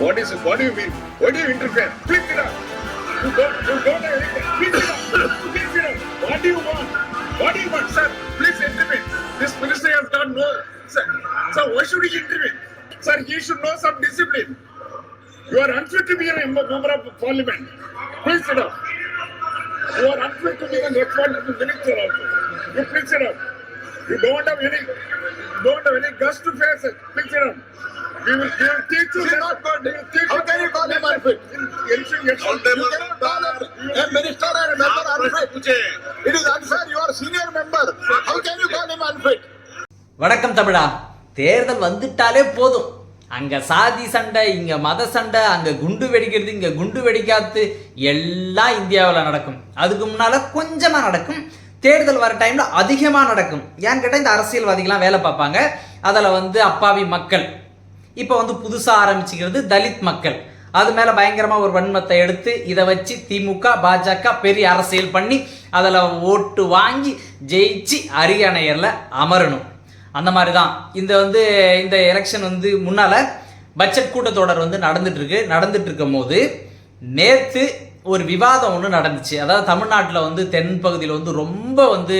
What is it? What do you mean? Why do you interfere? Please sit down. You don't, you don't have anything. Please sit down. Please sit down. What do you want? What do you want, sir? Please intervene. This minister has got no. Sir, sir, why should he intervene? Sir, he should know some discipline. You are unfit to be a member of parliament. Please sit down. You are unfit to be the responsible minister also. You please sit down. You don't have any, don't have any guts to face it. Please sit down. We will, we will teach you. This is that- not good. we will teach How you can you call him unfit? Yes, yes, yes. You cannot call a a minister and a member unfit. It is unfair. You are senior member. How can you call him unfit? வணக்கம் தமிழா தேர்தல் வந்துட்டாலே போதும் அங்க சாதி சண்டை இங்க மத சண்டை அங்க குண்டு வெடிக்கிறது இங்க குண்டு வெடிக்காத்து எல்லாம் இந்தியாவில் நடக்கும் அதுக்கு முன்னால கொஞ்சமா நடக்கும் தேர்தல் வர டைம்ல அதிகமா நடக்கும் ஏன்னு கேட்டால் இந்த அரசியல்வாதிகள்லாம் வேலை பார்ப்பாங்க அதில் வந்து அப்பாவி மக்கள் இப்போ வந்து புதுசாக ஆரம்பிச்சுக்கிறது தலித் மக்கள். அது மேலே பயங்கரமாக ஒரு வன்மத்தை எடுத்து இதை வச்சு திமுக பாஜக பெரிய அரசியல் பண்ணி அதில் ஓட்டு வாங்கி ஜெயிச்சு அரியணையரில் அமரணும். அந்த மாதிரி தான் இந்த வந்து இந்த எலெக்ஷன் வந்து முன்னால் பட்ஜெட் கூட்டத்தொடர் வந்து நடந்துட்டுருக்கு. நடந்துட்டு இருக்கும் போது நேற்று ஒரு விவாதம் ஒன்று நடந்துச்சு. அதாவது தமிழ்நாட்டில் வந்து தென் பகுதியில் வந்து ரொம்ப வந்து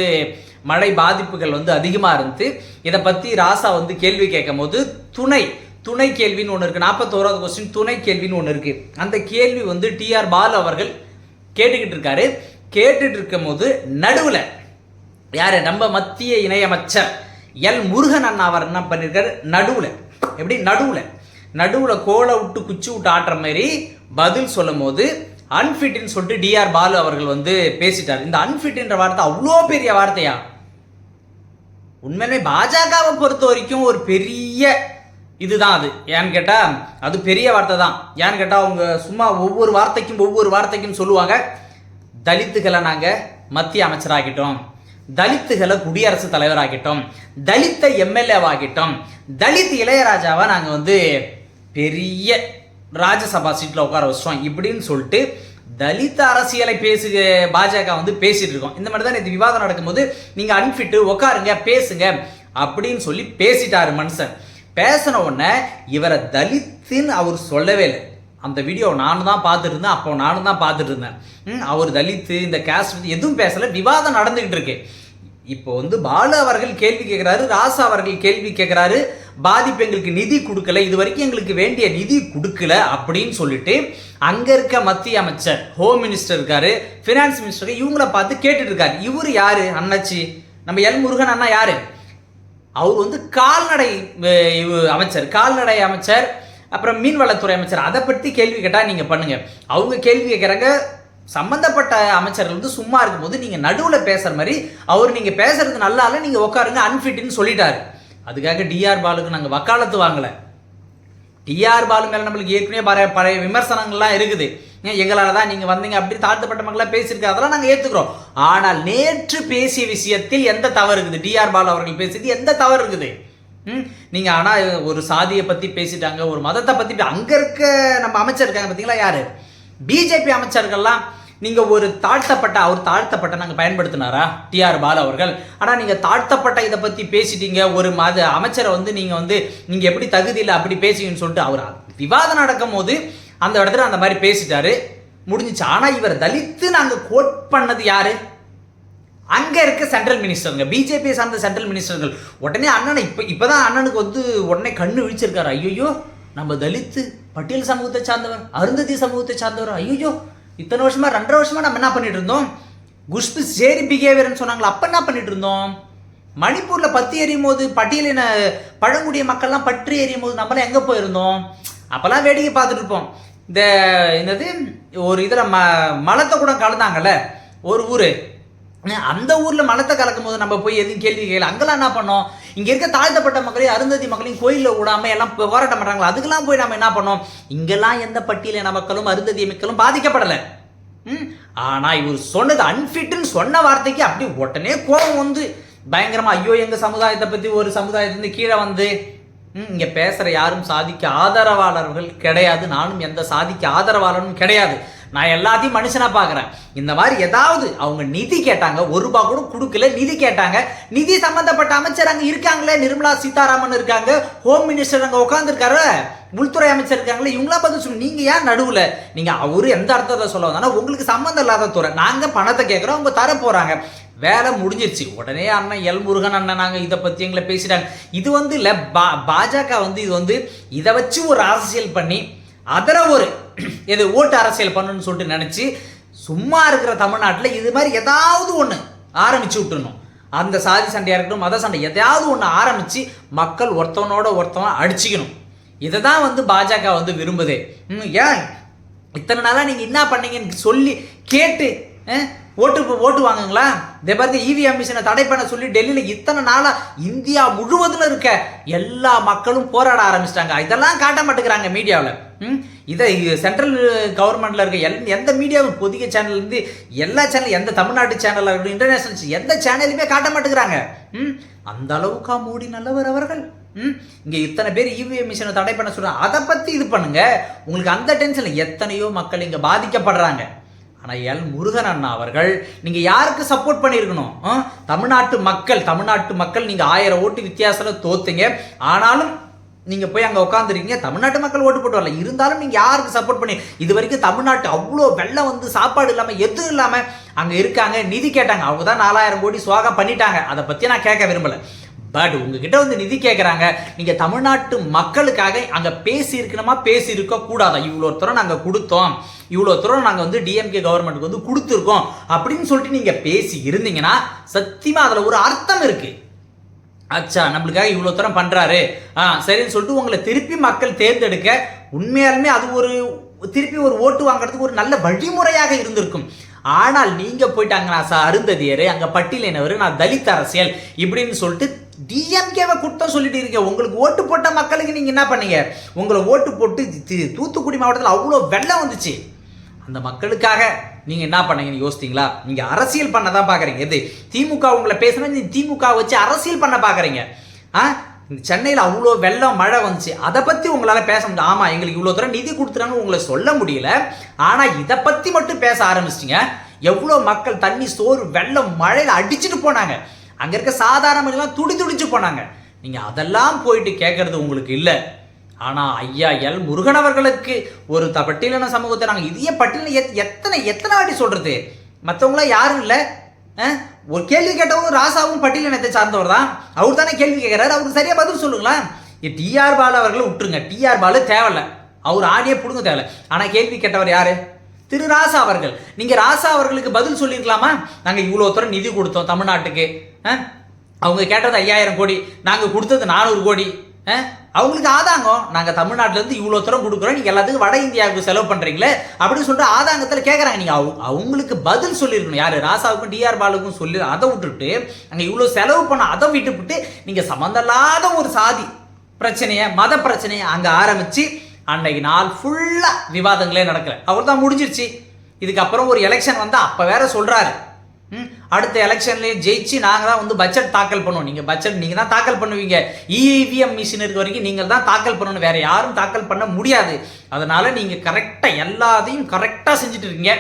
மழை பாதிப்புகள் வந்து அதிகமாக இருந்து இதை பற்றி ராசா வந்து கேள்வி கேட்கும் போது துணை துணை கேள்வின்னு ஒன்று இருக்குது நாற்பத்தோராவது கொஸ்டின் துணை கேள்வின்னு ஒன்று இருக்குது அந்த கேள்வி வந்து டிஆர் பாலு அவர்கள் கேட்டுக்கிட்டு இருக்காரு. கேட்டுட்டு இருக்கும் போது நடுவில் யார்? நம்ம மத்திய இணையமைச்சர் எல் முருகன் அண்ணா அவர் என்ன பண்ணியிருக்காரு நடுவில். எப்படி? நடுவில். நடுவில் கோலை விட்டு குச்சி விட்டு ஆட்டுற மாதிரி பதில் சொல்லும் போது அன்ஃபிட்னு சொல்லிட்டு டிஆர் பாலு அவர்கள் வந்து பேசிட்டார். இந்த அன்ஃபிட்ன்ற வார்த்தை அவ்வளோ பெரிய வார்த்தையா? உண்மையிலே பாஜகவை பொறுத்த வரைக்கும் ஒரு பெரிய இதுதான் அது. ஏன்னு கேட்டால் அது பெரிய வார்த்தை தான். ஏன்னு கேட்டால் அவங்க சும்மா ஒவ்வொரு வார்த்தைக்கும் ஒவ்வொரு வார்த்தைக்கும் சொல்லுவாங்க. தலித்துகளை நாங்கள் மத்திய அமைச்சராகிட்டோம் தலித்துகளை குடியரசு தலைவராகிட்டோம் தலித்த எம்எல்ஏவாகிட்டோம் தலித் இளையராஜாவை நாங்கள் வந்து பெரிய ராஜ்யசபா சீட்டில் உட்கார வச்சிட்டோம் இப்படின்னு சொல்லிட்டு தலித் அரசியலை பேசு பாஜக வந்து பேசிட்டு இருக்கோம். இந்த மாதிரி தான் இது விவாதம் நடக்கும்போது நீங்கள் அன்ஃபிட்டு உட்காருங்க பேசுங்க அப்படின்னு சொல்லி பேசிட்டாரு மனுஷன். பேசின உடனே இவரை தலித்துன்னு அவர் சொல்லவே இல்லை. அந்த வீடியோ நானும் தான் பார்த்துட்டு இருந்தேன் அப்போ நானும் தான் பார்த்துட்டு இருந்தேன் அவர் தலித்து இந்த கேஸ்ட் எதுவும் பேசலை விவாதம் நடந்துக்கிட்டு இருக்கு. இப்போ வந்து பாலு அவர்கள் கேள்வி கேட்குறாரு ராசா அவர்கள் கேள்வி கேட்குறாரு பாதிப்பு எங்களுக்கு நிதி கொடுக்கல இது வரைக்கும் எங்களுக்கு வேண்டிய நிதி கொடுக்கல அப்படின்னு சொல்லிட்டு அங்கே இருக்க மத்திய அமைச்சர் ஹோம் மினிஸ்டர் இருக்காரு ஃபினான்ஸ் மினிஸ்டர் இவங்கள பார்த்து கேட்டுட்டு இருக்காரு. இவர் யாரு? அண்ணாச்சி. நம்ம எல் முருகன் அண்ணா யாரு? அவர் வந்து கால்நடை அமைச்சர் கால்நடை அமைச்சர் அப்புறம் மீன்வளத்துறை அமைச்சர். அதை பற்றி கேள்வி கேட்டால் நீங்கள் பண்ணுங்கள் அவங்க கேள்வி கேட்குறாங்க சம்மந்தப்பட்ட அமைச்சர்கள் வந்து சும்மா இருக்கும்போது நீங்கள் நடுவில் பேசுகிற மாதிரி அவர் நீங்கள் பேசுறது நல்லா இல்லை நீங்கள் உட்காருங்க அன்ஃபிட்னு சொல்லிட்டாரு. அதுக்காக டிஆர் பாலுக்கு நாங்கள் வக்காலத்து வாங்கலை. டிஆர் பாலு மேலே நம்மளுக்கு ஏற்கனவே பழைய பழைய விமர்சனங்கள்லாம் இருக்குது. எங்களால் தான் நீங்கள் வந்தீங்க அப்படி தாழ்த்தப்பட்ட மக்களாக பேசியிருக்காங்க. அதெல்லாம் நாங்கள் ஏற்றுக்கிறோம் ஆனால் நேற்று பேசிய விஷயத்தில் எந்த தவறு இருக்குது? டிஆர் பாலு அவர்கள் பேசியது எந்த தவறு இருக்குது? ம்? நீங்கள் ஆனால் ஒரு சாதியை பற்றி பேசிட்டாங்க ஒரு மதத்தை பற்றி அங்கே இருக்க நம்ம அமைச்சர் இருக்காங்க பார்த்தீங்களா யார்? பிஜேபி அமைச்சர்கள்லாம் நீங்கள் ஒரு தாழ்த்தப்பட்ட அவர் தாழ்த்தப்பட்ட நாங்கள் பயன்படுத்தினாரா? டிஆர் பாலு அவர்கள். ஆனால் நீங்கள் தாழ்த்தப்பட்ட இதை பற்றி பேசிட்டீங்க ஒரு மத அமைச்சரை வந்து நீங்கள் வந்து நீங்கள் எப்படி தகுதி இல்லை அப்படி பேசுவீங்கன்னு சொல்லிட்டு அவர் விவாதம் நடக்கும் போது அந்த இடத்துல அந்த மாதிரி பேசிட்டாரு. முடிஞ்சிச்சு. ஆனால் இவர் தலித்து நாங்கள் கோட் பண்ணது யாரு? அங்கே இருக்க சென்ட்ரல் மினிஸ்டருங்க பிஜேபி சார்ந்த சென்ட்ரல் மினிஸ்டர்கள் உடனே அண்ணனை இப்போ இப்போ தான் அண்ணனுக்கு வந்து உடனே கண்ணு விழிச்சிருக்காரு. ஐயோ நம்ம தலித்து பட்டியல் சமூகத்தை சார்ந்தவர் அருந்ததி சமூகத்தை சார்ந்தவர். ஐயோ இத்தனை வருஷமா ரெண்டரை வருஷமா நம்ம என்ன பண்ணிட்டு இருந்தோம்? குஷ்பு சேரி பிஹேவியர்னு சொன்னாங்களா? அப்போ என்ன பண்ணிட்டு இருந்தோம்? மணிப்பூரில் பற்றி எறியும் போது பட்டியலின பழங்குடிய மக்கள்லாம் பற்றி எறியும் போது நம்மளாம் எங்கே போயிருந்தோம்? அப்போல்லாம் வேடிக்கை பார்த்துட்டு இருப்போம். இந்த என்னது? ஒரு இதில் ம மலத்தை கூட கலந்தாங்கல்ல? ஒரு ஊர். அந்த ஊரில் மலத்தை கலக்கும் போது நம்ம போய் எதுவும் கேள்வி கேட்கல அங்கெல்லாம் என்ன பண்ணோம்? இங்கே இருக்க தாழ்த்தப்பட்ட மக்களையும் அருந்ததி மக்களையும் கோயிலில் விடாமல் எல்லாம் போராட்டம் பண்ணுறாங்களா அதுக்கெல்லாம் போய் நம்ம என்ன பண்ணோம்? இங்கெல்லாம் எந்த பட்டியலின மக்களும் அருந்ததி மக்களும் பாதிக்கப்படலை. ம்? ஆனா இவர் சொன்னது அன்ஃபிட்டுன்னு சொன்ன வார்த்தைக்கு அப்படி உடனே கோபம் வந்து பயங்கரமா ஐயோ எங்க சமுதாயத்தை பத்தி ஒரு சமுதாயத்திலிருந்து கீழே வந்து இங்கே பேசுகிற யாரும் சாதிக்கு ஆதரவாளர்கள் கிடையாது. நானும் எந்த சாதிக்கு ஆதரவாளரும் கிடையாது. நான் எல்லாத்தையும் மனுஷனாக பார்க்குறேன் இந்த மாதிரி ஏதாவது அவங்க நிதி கேட்டாங்க ஒரு ரூபா கூட கொடுக்கல நிதி கேட்டாங்க. நிதி சம்மந்தப்பட்ட அமைச்சர் அங்கே இருக்காங்களே நிர்மலா சீதாராமன் இருக்காங்க ஹோம் மினிஸ்டர் அங்கே உட்காந்துருக்காரு உள்துறை அமைச்சர் இருக்காங்களே இவங்களா பதில் சொல்லு. நீங்கள் ஏன் நடுவில்? நீங்கள் அவரு எந்த அர்த்தத்தை சொல்ல வந்தாலும் உங்களுக்கு சம்மந்தம் இல்லாத துறை. நாங்கள் பணத்தை கேட்குறோம் அவங்க தர போகிறாங்க வேலை முடிஞ்சிருச்சு. உடனே அண்ணன் எல் முருகன் அண்ணன் நாங்கள் இதை பற்றி எங்களை பேசிட்டாங்க. இது வந்து இல்லை பா பாஜக வந்து இது வந்து இதை வச்சு ஒரு அரசியல் பண்ணி அதில் ஒரு இது ஓட்டு அரசியல் பண்ணணும்னு சொல்லிட்டு நினச்சி சும்மா இருக்கிற தமிழ்நாட்டில் இது மாதிரி ஏதாவது ஒன்று ஆரம்பிச்சு விட்டுணும் அந்த சாதி சண்டையாக இருக்கட்டும் மத சண்டை எதையாவது ஒன்று ஆரம்பித்து மக்கள் ஒருத்தவனோட ஒருத்தவன் அடிச்சிக்கணும். இதை தான் வந்து பாஜக வந்து விரும்புதே. ம், ஏன்? இத்தனை நாளாக நீங்கள் என்ன பண்ணீங்கன்னு சொல்லி கேட்டு ஓட்டு ஓட்டு வாங்குங்களா? இதே பார்த்து இவிஎம் மிஷினை தடை பண்ண சொல்லி டெல்லியில் இத்தனை நாளாக இந்தியா முழுவதும் இருக்க எல்லா மக்களும் போராட ஆரம்பிச்சிட்டாங்க. இதெல்லாம் காட்ட மாட்டேங்கிறாங்க மீடியாவில். இதை சென்ட்ரல் கவர்மெண்ட்டில் இருக்க எல் எந்த மீடியாவும் பொதிகை சேனல்லேருந்து எல்லா சேனல் எந்த தமிழ்நாட்டு சேனலாக இருக்கட்டும் இன்டர்நேஷனல் எந்த சேனலுமே காட்ட மாட்டேங்கிறாங்க. ம்? அந்த அளவுக்கா மோடி நல்லவர் அவர்கள். ம்? இங்கே இத்தனை பேர் இவிஎம் மிஷினை தடை பண்ண சொல்கிறாங்க அதை பற்றி இது பண்ணுங்க. உங்களுக்கு அந்த டென்ஷனில் எத்தனையோ மக்கள் இங்கே பாதிக்கப்படுறாங்க. ஆனால் எல் முருகன் அண்ணா அவர்கள் நீங்கள் யாருக்கு சப்போர்ட் பண்ணியிருக்கணும்? தமிழ்நாட்டு மக்கள் தமிழ்நாட்டு மக்கள் நீங்கள் ஆயிரம் ஓட்டு வித்தியாசத்தில் தோத்துங்க. ஆனாலும் நீங்கள் போய் அங்கே உட்காந்துருக்கீங்க தமிழ்நாட்டு மக்கள் ஓட்டு போட்டு வரல. இருந்தாலும் நீங்கள் யாருக்கு சப்போர்ட் பண்ணி இது வரைக்கும் தமிழ்நாட்டு அவ்வளோ வெள்ளம் வந்து சாப்பாடு இல்லாமல் எதுவும் இல்லாமல் அங்கே இருக்காங்க நிதி கேட்டாங்க. அவங்க தான் நாலாயிரம் கோடி சுவாகம் பண்ணிட்டாங்க. அதை பற்றி நான் கேட்க விரும்பலை. பட் உங்ககிட்ட வந்து நிதி கேட்குறாங்க நீங்கள் தமிழ்நாட்டு மக்களுக்காக அங்கே பேசியிருக்கணுமா பேசியிருக்க கூடாதா? இவ்வளோ தூரம் நாங்கள் கொடுத்தோம். இவ்வளோ தூரம் நாங்கள் வந்து டிஎம்கே கவர்மெண்ட்டுக்கு வந்து கொடுத்துருக்கோம். அப்படின்னு சொல்லிட்டு நீங்கள் பேசி இருந்தீங்கன்னா சத்தியமாக அதில் ஒரு அர்த்தம் இருக்குது அச்சா நம்மளுக்காக இவ்வளோ தூரம் பண்ணுறாரு ஆ சரின்னு சொல்லிட்டு உங்களை திருப்பி மக்கள் தேர்ந்தெடுக்க உண்மையாலுமே அது ஒரு திருப்பி ஒரு ஓட்டு வாங்குறதுக்கு ஒரு நல்ல வழிமுறையாக இருந்திருக்கும். ஆனால் நீங்கள் போயிட்டாங்க நான் சா அருந்ததியர் அங்கே பட்டியலினவர் நான் தலித் அரசியல் இப்படின்னு சொல்லிட்டு டிஎம்கேவை குற்றம் சொல்லிட்டு இருக்கேன் உங்களுக்கு ஓட்டு போட்ட மக்களுக்கு நீங்கள் என்ன பண்ணீங்க? உங்களை ஓட்டு போட்டு தூத்துக்குடி மாவட்டத்தில் அவ்வளோ வெள்ளம் வந்துச்சு. அந்த மக்களுக்காக நீங்க என்ன பண்ணீங்கன்னு யோசித்தீங்களா நீங்க அரசியல் பண்ண தான் பாக்குறீங்க. எது? திமுக உங்களை பேசுனா நீ திமுக வச்சு அரசியல் பண்ண பாக்குறீங்க. ஆ? சென்னையில் அவ்வளோ வெள்ளம் மழை வந்துச்சு. அதை பற்றி உங்களால் பேச முடியும் ஆமாம் எங்களுக்கு இவ்வளோ தூரம் நிதி கொடுத்துறாங்க உங்களை சொல்ல முடியல. ஆனால் இதை பற்றி மட்டும் பேச ஆரம்பிச்சிட்டிங்க. எவ்வளோ மக்கள் தண்ணி சோறு வெள்ளம் மழையில் அடிச்சுட்டு போனாங்க. அங்கே இருக்க சாதாரண மனிதெல்லாம் துடி துடிச்சு போனாங்க. நீங்கள் அதெல்லாம் போயிட்டு கேட்கறது உங்களுக்கு இல்லை. ஆனால் ஐயா எல் முருகன் அவர்களுக்கு ஒரு த பட்டியலின சமூகத்தை நாங்கள் இதையே பட்டியலில் எத் எத்தனை எத்தனை வாட்டி சொல்கிறது மற்றவங்களாம் யாரும் இல்லை. ஒரு கேள்வி கேட்டவும் ராசாவும் பட்டியலினத்தை சார்ந்தவர் தான். அவர் தானே கேள்வி கேட்குறாரு அவருக்கு சரியாக பதில் சொல்லுங்களேன் டிஆர் பாலு அவர்களை விட்டுருங்க. டிஆர் பாலு தேவையில்ல. அவர் ஆடியே பிடுங்க தேவையில்ல. ஆனால் கேள்வி கேட்டவர் யார்? திரு ராசா அவர்கள். நீங்கள் ராசா அவர்களுக்கு பதில் சொல்லியிருக்கலாமா நாங்கள் இவ்வளோ தூரம் நிதி கொடுத்தோம் தமிழ்நாட்டுக்கு. ஆ? அவங்க கேட்டது ஐயாயிரம் கோடி. நாங்கள் கொடுத்தது நானூறு கோடி. ஆ? அவங்களுக்கு ஆதாங்கம். நாங்கள் தமிழ்நாட்டிலேருந்து இவ்வளோ தூரம் கொடுக்குறோம். நீங்கள் எல்லாத்துக்கும் வட இந்தியாவுக்கு செலவு பண்ணுறீங்களே அப்படின்னு சொல்லிட்டு ஆதாங்கத்தில் கேட்குறாங்க நீங்கள் அவங்க அவங்களுக்கு பதில் சொல்லியிருக்கணும். யார்? ராசாவுக்கும் டிஆர் பாலுக்கும் சொல்லி அதை விட்டுட்டு அங்கே இவ்வளோ செலவு பண்ண அதை விட்டுவிட்டு நீங்கள் சம்மந்தமில்லாத ஒரு சாதி பிரச்சனையை மத பிரச்சனையை அங்கே ஆரம்பித்து அன்னைக்கு நாள் ஃபுல்லாக விவாதங்களே நடக்கலை. அவர் தான் முடிஞ்சிருச்சு. இதுக்கப்புறம் ஒரு எலெக்ஷன் வந்தால் அப்போ வேற சொல்கிறாரு ம்? அடுத்த எலெக்ஷன்லேயே ஜெயிச்சு நாங்கள் தான் வந்து பட்ஜெட் தாக்கல் பண்ணுவோம். நீங்கள் பட்ஜெட் நீங்கள் தான் தாக்கல் பண்ணுவீங்க. இவிஎம் மிஷின் இருக்க வரைக்கும் நீங்கள் தான் தாக்கல் பண்ணணும். வேற யாரும் தாக்கல் பண்ண முடியாது. அதனால நீங்கள் கரெக்டாக எல்லாத்தையும் கரெக்டாக செஞ்சுட்டு இருக்கீங்க.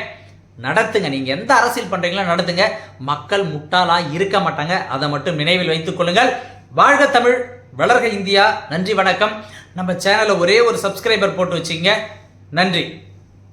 நடத்துங்க. நீங்கள் எந்த அரசியல் பண்ணுறீங்களோ நடத்துங்க. மக்கள் முட்டாளாக இருக்க மாட்டாங்க. அதை மட்டும் நினைவில் வைத்துக் கொள்ளுங்கள். வாழ்க தமிழ் வளர்க இந்தியா. நன்றி வணக்கம். நம்ம சேனலை ஒரே ஒரு சப்ஸ்கிரைபர் போட்டு வச்சிங்க நன்றி.